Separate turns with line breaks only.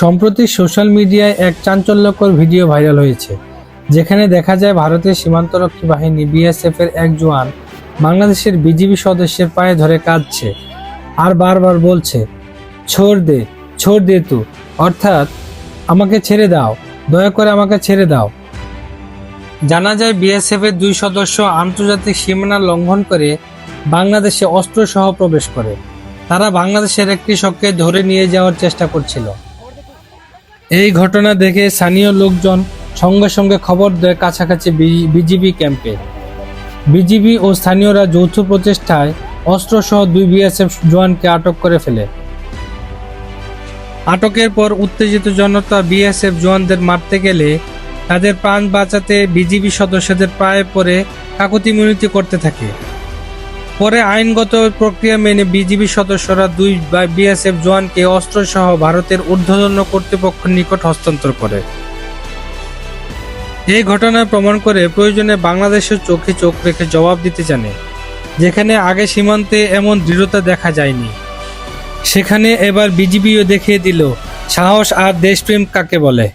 সম্প্রতি সোশ্যাল মিডিয়ায় এক চাঞ্চল্যকর ভিডিও ভাইরাল হয়েছে, যেখানে দেখা যায় ভারতের সীমান্তরক্ষী বাহিনী বিএসএফ এর এক জওয়ান বাংলাদেশের বিজিবি সদস্যের পায়ে ধরে কাঁদছে আর বারবার বলছে, ছোড় দে ছোড় দে তু, অর্থাৎ আমাকে ছেড়ে দাও, দয়া করে আমাকে ছেড়ে দাও। জানা যায় বিএসএফ এর দুই সদস্য আন্তর্জাতিক সীমানা লঙ্ঘন করে বাংলাদেশে অস্ত্রসহ প্রবেশ করে। তারা বাংলাদেশের এক কৃষককে ধরে নিয়ে যাওয়ার চেষ্টা করছিল। এই ঘটনা দেখে স্থানীয় লোকজন সঙ্গে সঙ্গে খবর দেয় কাছাকাছি বিজিবি ক্যাম্পে। বিজিবি ও স্থানীয়রা যৌথ প্রচেষ্টায় অস্ত্রসহ দুই বিএসএফ জওয়ানকে আটক করে ফেলে। আটকের পর উত্তেজিত জনতা বিএসএফ জওয়ানদের মারতে গেলে তাদের প্রাণ বাঁচাতে বিজিবি সদস্যদের পায়ে পড়ে কাকুতি মিনতি করতে থাকে। পরে আইনগত প্রক্রিয়া মেনে বিজিবি সদস্যরা দুই বিএসএফ জওয়ানকে অস্ত্রসহ ভারতের ঊর্ধ্বতন কর্তৃপক্ষের নিকট হস্তান্তর করে। এই ঘটনায় প্রমাণ করে প্রয়োজনে বাংলাদেশের চোখে চোখ রেখে জবাব দিতে জানে, যেখানে আগে সীমান্তে এমন দৃঢ়তা দেখা যায়নি। সেখানে এবার বিজিবিও দেখিয়ে দিল, সাহস আর দেশপ্রেম কাকে বলে।